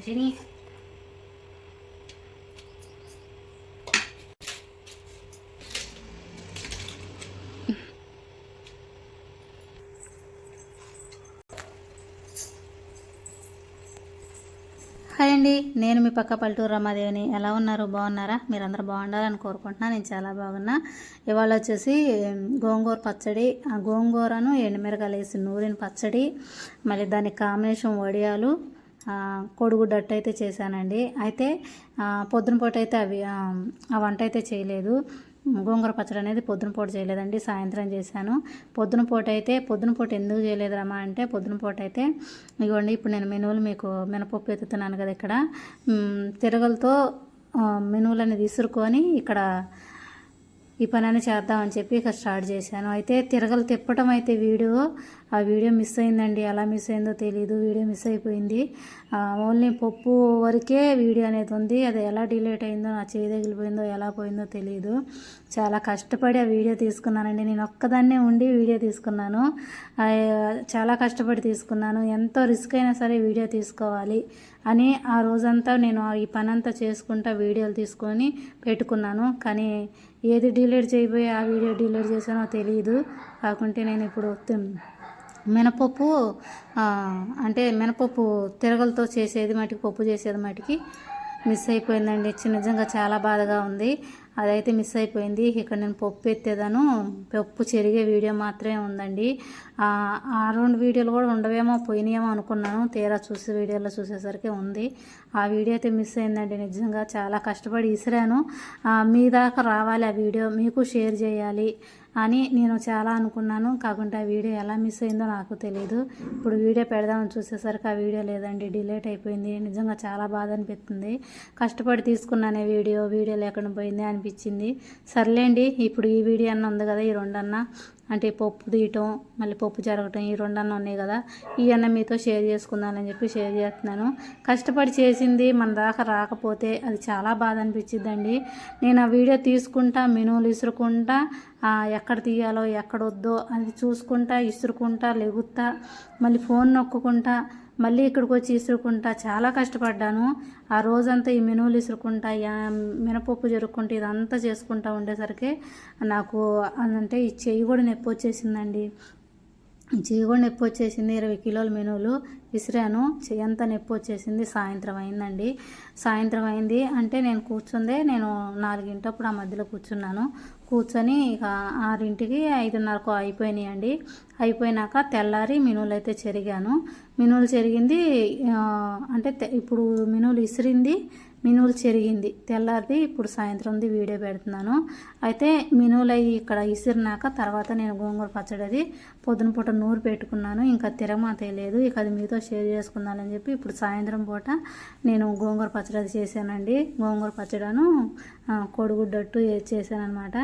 పచ్చడి హాయ్ అండి నేను మీ పక్క పల్లెటూరు రమాదేవిని. ఎలా ఉన్నారు? బాగున్నారా? మీరందరూ బాగుండాలని కోరుకుంటున్నా. నేను చాలా బాగున్నా. ఇవాళ వచ్చేసి గోంగూర పచ్చడి ఆ గోంగూరను ఎండుమిరకాయలు వేసి నూరిన పచ్చడి మళ్ళీ దాని కాంబినేషన్ వడియాలు కోడిగుడ్డు కోడిగుడ్డట్టు అయితే చేశానండి. అయితే ఆ, పొద్దున పూట అయితే అవి ఆ, వంట అయితే చేయలేదు. గోంగూర పచ్చడి అనేది పొద్దున పూట చేయలేదండి సాయంత్రం చేశాను. పొద్దున పూట అయితే పొద్దున పూట ఎందుకు చేయలేదురమ్మా అంటే పొద్దున పూట అయితే ఇదిగోండి ఇప్పుడు నేను మెనువులు మీకు మినపప్పు ఎత్తుతున్నాను కదా ఇక్కడ. తిరగలతో మెనువులు అనేది విసురుకొని ఇక్కడ ఈ పని అని చేద్దామని చెప్పి ఇక స్టార్ట్ చేశాను. అయితే తిరగలు తిప్పటం అయితే వీడియో ఆ వీడియో మిస్ అయిందండి. ఎలా మిస్ అయిందో తెలియదు వీడియో మిస్ అయిపోయింది. ఓన్లీ పప్పు వరకే వీడియో అనేది ఉంది. అది ఎలా డిలేట్ అయిందో నా చేయి తగిలిపోయిందో ఎలా పోయిందో తెలియదు చాలా కష్టపడి ఆ వీడియో తీసుకున్నానండి. నేను ఒక్కదాన్నే ఉండి వీడియో తీసుకున్నాను. చాలా కష్టపడి తీసుకున్నాను. ఎంతో రిస్క్ అయినా సరే వీడియో తీసుకోవాలి అని ఆ రోజంతా నేను ఈ పనంతా చేసుకుంటా వీడియోలు తీసుకొని పెట్టుకున్నాను. కానీ ఏది డిలీట్ చేయబోయి ఆ వీడియో డిలీట్ చేశానో తెలియదు కాకుంటే నేను ఇప్పుడు మినపప్పు అంటే మినపప్పు తిరగలతో చేసేది మటుకు పప్పు చేసేది మటుకి మిస్ అయిపోయిందండి. నిజంగా చాలా బాధగా ఉంది. అదైతే మిస్ అయిపోయింది. ఇక్కడ నేను పప్పు ఎత్తేదాను. పప్పు చెరిగే వీడియో మాత్రమే ఉందండి. ఆ రెండు వీడియోలు కూడా ఉండవేమో పోయినాయేమో అనుకున్నాను. తీరా చూసే వీడియోలో చూసేసరికి ఉంది. ఆ వీడియో అయితే మిస్ అయిందండి. నిజంగా చాలా కష్టపడి ఇసిరాను. మీ దాకా రావాలి ఆ వీడియో. మీకు షేర్ చేయాలి అని నేను చాలా అనుకున్నాను. కాకుంటే ఆ వీడియో ఎలా మిస్ అయిందో నాకు తెలియదు ఇప్పుడు వీడియో పెడదామని చూసేసరికి ఆ వీడియో లేదండి. డిలేట్ అయిపోయింది. నిజంగా చాలా బాధ అనిపిస్తుంది. కష్టపడి తీసుకున్నానే వీడియో. వీడియో లేకుండా పోయింది అని అనిపించింది. సర్లేండి ఇప్పుడు ఈ వీడియో అన్న ఉంది కదా ఈ రెండన్న. అంటే పప్పు తీయటం మళ్ళీ పప్పు జరగటం ఈ రెండన్న ఉన్నాయి కదా. ఈ అన్న మీతో షేర్ చేసుకుందామని చెప్పి షేర్ చేస్తున్నాను. కష్టపడి చేసింది మన దాకా రాకపోతే అది చాలా బాధ అనిపించిద్దండి. నేను ఆ వీడియో తీసుకుంటా మెనువులు ఇసురుకుంటా ఎక్కడ తీయాలో ఎక్కడ వద్దో అది చూసుకుంటా ఇసురుకుంటా లెగుతా మళ్ళీ ఫోన్ నొక్కుకుంటా మళ్ళీ ఇక్కడికి వచ్చి ఇసురుకుంటా చాలా కష్టపడ్డాను. ఆ రోజంతా ఈ మినువులు ఇసురుకుంటా మినపప్పు జరుపుకుంటా ఇదంతా చేసుకుంటా ఉండేసరికి నాకు అంటే ఈ చెయ్యి కూడా నొప్పి వచ్చేసిందండి. చెయ్యి కూడా నొప్పి వచ్చేసింది. ఇరవై కిలోల మెనువులు విసిరాను. చెయ్యి అంతా నొప్పి వచ్చేసింది. సాయంత్రం అయిందండి. సాయంత్రం అయింది అంటే నేను కూర్చుందే నేను నాలుగింటప్పుడు ఆ మధ్యలో కూర్చున్నాను. కూర్చొని ఇక ఆరింటికి ఐదున్నరకు అయిపోయినాయండి. అయిపోయినాక తెల్లారి మినువులు అయితే చెరిగాను. మినువులు చెరిగింది అంటే ఇప్పుడు మినువులు ఇసిరింది మినువులు చెరిగింది. తెల్లారిది ఇప్పుడు సాయంత్రంది వీడియో పెడుతున్నాను. అయితే మినువులు అవి ఇక్కడ ఇసిరినాక తర్వాత నేను గోంగూర పచ్చడి అది పొద్దున పూట నూరు పెట్టుకున్నాను. ఇంకా తిరగమాత లేదు. ఇక అది మీతో షేర్ చేసుకుందామని చెప్పి ఇప్పుడు సాయంత్రం పూట నేను గోంగూర పచ్చడి అది చేశానండి. గోంగూర పచ్చడను ఆ, కోడిగుడ్డట్టు అనమాట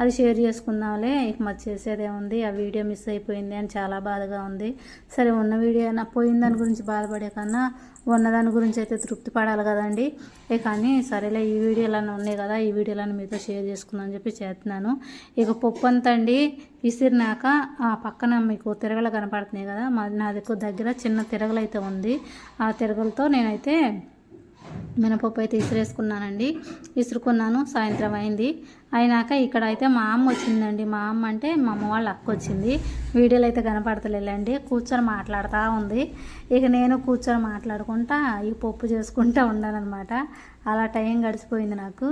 అది షేర్ చేసుకుందాంలే. ఇక మరి చేసేదే ఉంది. ఆ వీడియో మిస్ అయిపోయింది అని చాలా బాధగా ఉంది. సరే ఉన్న వీడియో అయినా పోయిన దాని గురించి బాధపడే కన్నా ఉన్నదాని గురించి అయితే తృప్తి పడాలి కదండి. ఇక కానీ సరేలే ఈ వీడియోలను ఉన్నాయి కదా ఈ వీడియోలను మీతో షేర్ చేసుకుందని చెప్పి చేస్తున్నాను. ఇక పప్పు అంతా అండి విసిరినాక ఆ పక్కన మీకు తిరగలు కనపడుతున్నాయి కదా మా నా దగ్గర దగ్గర చిన్న తిరగలు అయితే ఉంది. ఆ తిరగలతో నేనైతే మినపప్పు అయితే ఇసిరేసుకున్నానండి ఇసురుకున్నాను సాయంత్రం అయింది. అయినాక ఇక్కడ అయితే మా అమ్మ వచ్చిందండి. మా అమ్మ అంటే మా అమ్మ వాళ్ళ అక్క వచ్చింది. వీడియోలు అయితే కనపడతలేదండి. కూర్చొని మాట్లాడుతూ ఉంది. ఇక నేను కూర్చొని మాట్లాడుకుంటా ఈ పప్పు చేసుకుంటా ఉన్నానమాట అలా టైం గడిచిపోయింది నాకు.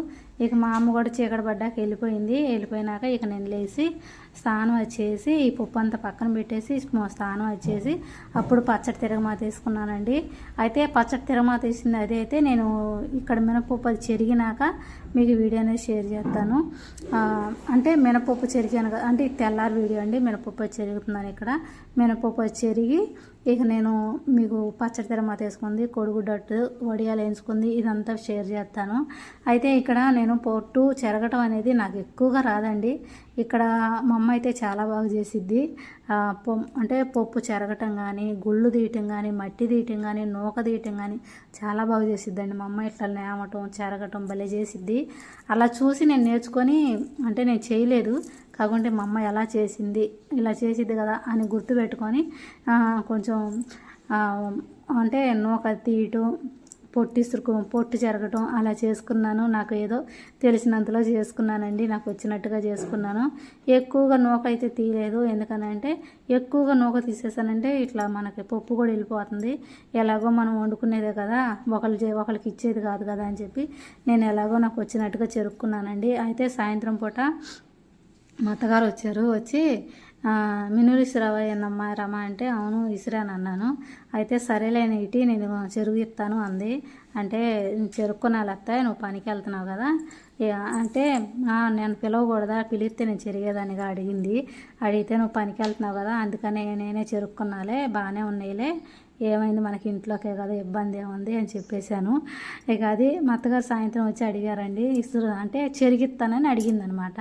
ఇక మా అమ్మ కూడా చీకటి పడ్డాక వెళ్ళిపోయింది. వెళ్ళిపోయినాక ఇక నేను లేచి స్నానం వచ్చేసి ఈ పప్పు అంతా పక్కన పెట్టేసి స్నానం వచ్చేసి అప్పుడు పచ్చడి తిరగమా తీసుకున్నానండి అయితే పచ్చడి తిరగమా తీసింది అదే అయితే నేను ఇక్కడ మినపప్పు అది చెరిగినాక మీకు వీడియో అనేది షేర్ చేస్తాను. అంటే మినపప్పు చెరిగాను కదా అంటే తెల్లారి వీడియో అండి మినపప్పు చెరుగుతున్నాను ఇక్కడ. మినపప్పు చెరిగి ఇక నేను మీకు పచ్చడి తిరమా వేసుకుంది కొడుగుడ్డట్టు వడియాలు వేయించుకుంది ఇదంతా షేర్ చేస్తాను. అయితే ఇక్కడ నేను పొట్టు చెరగటం అనేది నాకు ఎక్కువగా రాదండి. ఇక్కడ మా అమ్మ అయితే చాలా బాగా చేసిద్ది. పొ- అంటే పప్పు చెరగటం కానీ గుళ్ళు తీయటం కానీ మట్టి తీయటం కానీ నూక తీయటం కానీ చాలా బాగా చేసిద్దండి. మా అమ్మ ఇట్లా నేమటం చెరగటం భలే చేసిద్ది. అలా చూసి నేను నేర్చుకొని అంటే నేను చేయలేదు. కాకుంటే మా అమ్మ ఎలా చేసింది ఇలా చేసిద్ది కదా అని గుర్తుపెట్టుకొని కొంచెం అంటే నూక తీయటం పొట్టి ఇసురుకో పొట్టు జరగటం అలా చేసుకున్నాను. నాకు ఏదో తెలిసినంతలో చేసుకున్నానండి. నాకు వచ్చినట్టుగా చేసుకున్నాను. ఎక్కువగా నూక అయితే తీయలేదు. ఎందుకనంటే ఎక్కువగా నూక తీసేసానంటే ఇట్లా మనకి పప్పు కూడా వెళ్ళిపోతుంది. ఎలాగో మనం వండుకునేదే కదా ఒకళ్ళు చే- ఒకళ్ళకి ఇచ్చేది కాదు కదా అని చెప్పి నేను ఎలాగో నాకు వచ్చినట్టుగా చెరుక్కున్నానండి. అయితే సాయంత్రం పూట మా అత్తగారు వచ్చారు. వచ్చి మినులు ఇసురావా ఏందమ్మా రమా అంటే అవును ఇసురాను అన్నాను. అయితే సరేలేని ఇటీ నేను చెరుగు ఇస్తాను అంది. అంటే చెరుక్కున్నాను అత్త నువ్వు పనికి వెళ్తున్నావు కదా. అంటే నేను పిలవకూడదా? పిలిస్తే నేను చెరిగేదానిగా అడిగింది. అడిగితే నువ్వు పనికి వెళ్తున్నావు కదా అందుకనే నేనే చెరుక్కున్నాలే బాగానే ఉన్నాయిలే. ఏమైంది మనకి ఇంట్లోకే కదా ఇబ్బంది ఏముంది అని చెప్పేశాను. ఇక అది మా అత్తగారు సాయంత్రం వచ్చి అడిగారండి ఇసురు అంటే చెరిగిస్తానని అడిగింది అనమాట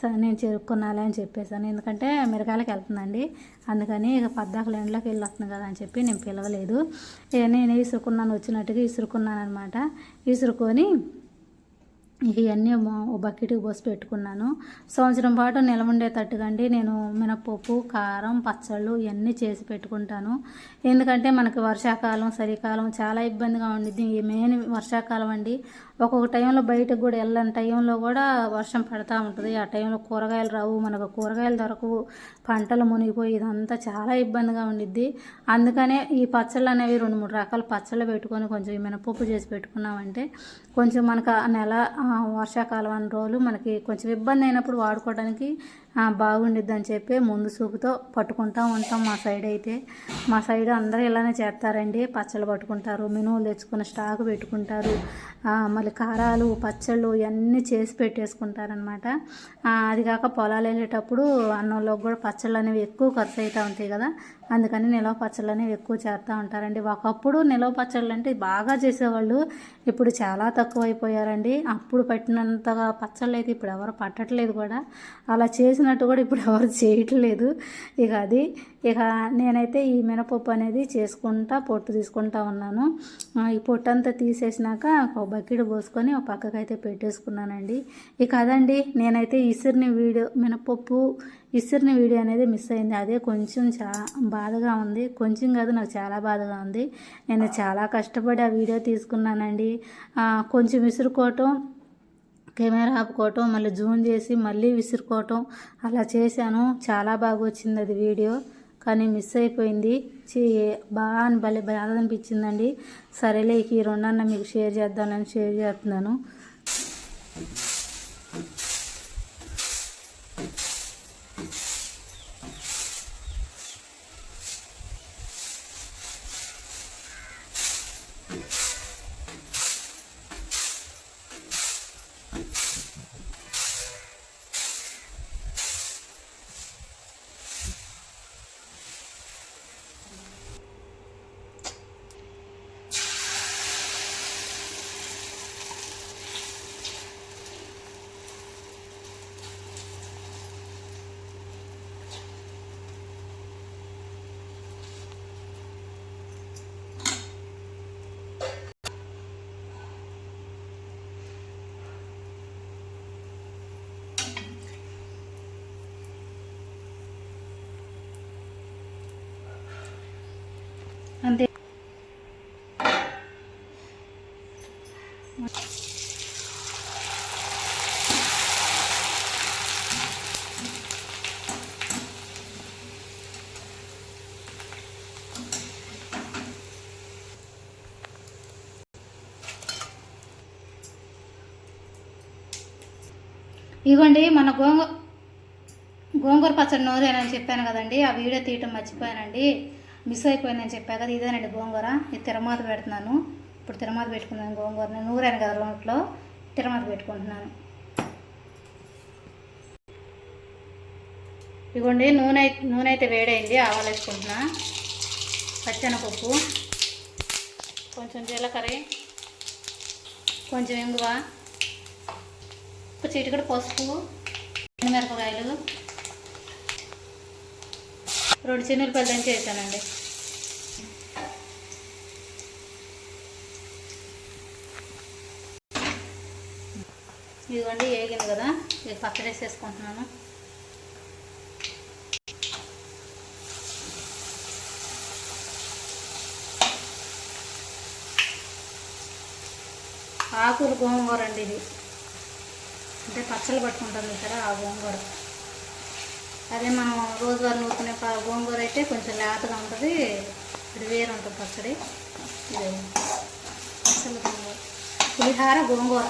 సరే నేను చెరుక్కున్నాలే అని చెప్పేశాను. ఎందుకంటే మిరకాయలకు వెళ్తుందండి అందుకని ఇక పద్దాకలు ఇంట్లోకి వెళ్ళి వస్తుంది కదా అని చెప్పి నేను పిలవలేదు. ఇక నేను ఇసురుకున్నాను వచ్చినట్టుగా ఇసురుకున్నాను అనమాట ఇసురుకొని ఇవన్నీ ఓ బకెట్కి పోసి పెట్టుకున్నాను. సంవత్సరం పాటు నిలవుండేటట్టుగా అండి నేను మినపప్పు కారం పచ్చళ్ళు ఇవన్నీ చేసి పెట్టుకుంటాను. ఎందుకంటే మనకి వర్షాకాలం చలికాలం చాలా ఇబ్బందిగా ఉండిద్ది. ఈ మెయిన్ వర్షాకాలం అండి. ఒక్కొక్క టైంలో బయటకు కూడా వెళ్ళని టైంలో కూడా వర్షం పడతా ఉంటుంది. ఆ టైంలో కూరగాయలు రావు. మనకు కూరగాయలు దొరకవు. పంటలు మునిగిపోయి ఇదంతా చాలా ఇబ్బందిగా ఉండిద్ది. అందుకనే ఈ పచ్చళ్ళు అనేవి రెండు మూడు రకాల పచ్చళ్ళు పెట్టుకొని కొంచెం మినపప్పు చేసి పెట్టుకున్నామంటే కొంచెం మనకు ఆ నెల వర్షాకాలం అన్ని రోజులు మనకి కొంచెం ఇబ్బంది అయినప్పుడు వాడుకోవడానికి బాగుండిద్ది అని చెప్పి ముందు చూపుతో పట్టుకుంటూ ఉంటాం మా సైడ్ అయితే. మా సైడ్ అందరూ ఇలానే చేస్తారండి. పచ్చళ్ళు పట్టుకుంటారు మినువులు తెచ్చుకుని స్టాక్ పెట్టుకుంటారు. మళ్ళీ కారాలు పచ్చళ్ళు ఇవన్నీ చేసి పెట్టేసుకుంటారనమాట అది కాక పొలాలు వెళ్ళేటప్పుడు అన్నంలోకి కూడా పచ్చళ్ళు అనేవి ఎక్కువ ఖర్చు అవుతూ ఉంటాయి కదా. అందుకని నిలవ పచ్చళ్ళు అనేవి ఎక్కువ చేస్తూ ఉంటారండి. ఒకప్పుడు నిలవ పచ్చళ్ళు అంటే బాగా చేసేవాళ్ళు ఇప్పుడు చాలా తక్కువ అయిపోయారండి అప్పుడు పట్టినంతగా పచ్చళ్ళు అయితే ఇప్పుడు ఎవరు పట్టట్లేదు కూడా. అలా చేసి చేసినట్టు కూడా ఇప్పుడు ఎవరు చేయట్లేదు. ఇక అది ఇక నేనైతే ఈ మినపప్పు అనేది చేసుకుంటా పొట్టు తీసుకుంటా ఉన్నాను. ఈ పొట్టు అంతా తీసేసినాక ఒక బకెట్ పోసుకొని ఒక పక్కకైతే పెట్టేసుకున్నానండి. ఇక అదండి నేనైతే ఇసురుని వీడియో మినపప్పు ఇసిరిని వీడియో అనేది మిస్ అయింది. అదే కొంచెం చా బాధగా ఉంది. కొంచెం కాదు నాకు చాలా బాధగా ఉంది. నేను చాలా కష్టపడి ఆ వీడియో తీసుకున్నానండి. కొంచెం విసురుకోవటం కెమెరా ఆపుకోవటం మళ్ళీ జూమ్ చేసి మళ్ళీ విసురుకోవటం అలా చేశాను. చాలా బాగా వచ్చింది అది వీడియో. కానీ మిస్ అయిపోయింది. బాగా బాగా భలే బాధ అనిపించిందండి. సరేలే ఈ రెండన్న మీకు షేర్ చేద్దామని షేర్ చేస్తున్నాను. అంతే. ఇదిగోండి మన గోంగూర గోంగూర పచ్చడి నోరేనని చెప్పాను కదండి ఆ వీడియో తీయటం మర్చిపోయానండి. మిస్ అయిపోయిందని చెప్పా కదా ఇదేనండి గోంగూర. ఇది తిరమాత పెడుతున్నాను. ఇప్పుడు తిరమాత పెట్టుకున్నాను గోంగూరని. నూరాను కదా రోట్లో తిరమాత పెట్టుకుంటున్నాను. ఇదిగోండి నూనె నూనె అయితే వేడైంది. ఆవాలు వేసుకుంటున్నా. పచ్చనపప్పు. కొంచెం జీలకర్ర. కొంచెం ఇంగువ. ఒక చిటికడ పసుపు. మిరపకాయలు రెండు చిన్నపల్లి నుంచి వేసానండి ఇదిగోండి వేగింది కదా. ఇది పక్కన వేసేసుకుంటున్నాను. ఆకులు గోంగూర అండి ఇది. అంటే పచ్చళ్ళు పట్టుకుంటాం కదా ఆ గోంగూర. అదే మనం రోజువారీ నూతన గోంగూర అయితే కొంచెం లేతగా ఉంటుంది. ఇది వేరు ఉంటుంది పచ్చడి. ఇది పులిహార గోంగూర.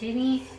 Ginny.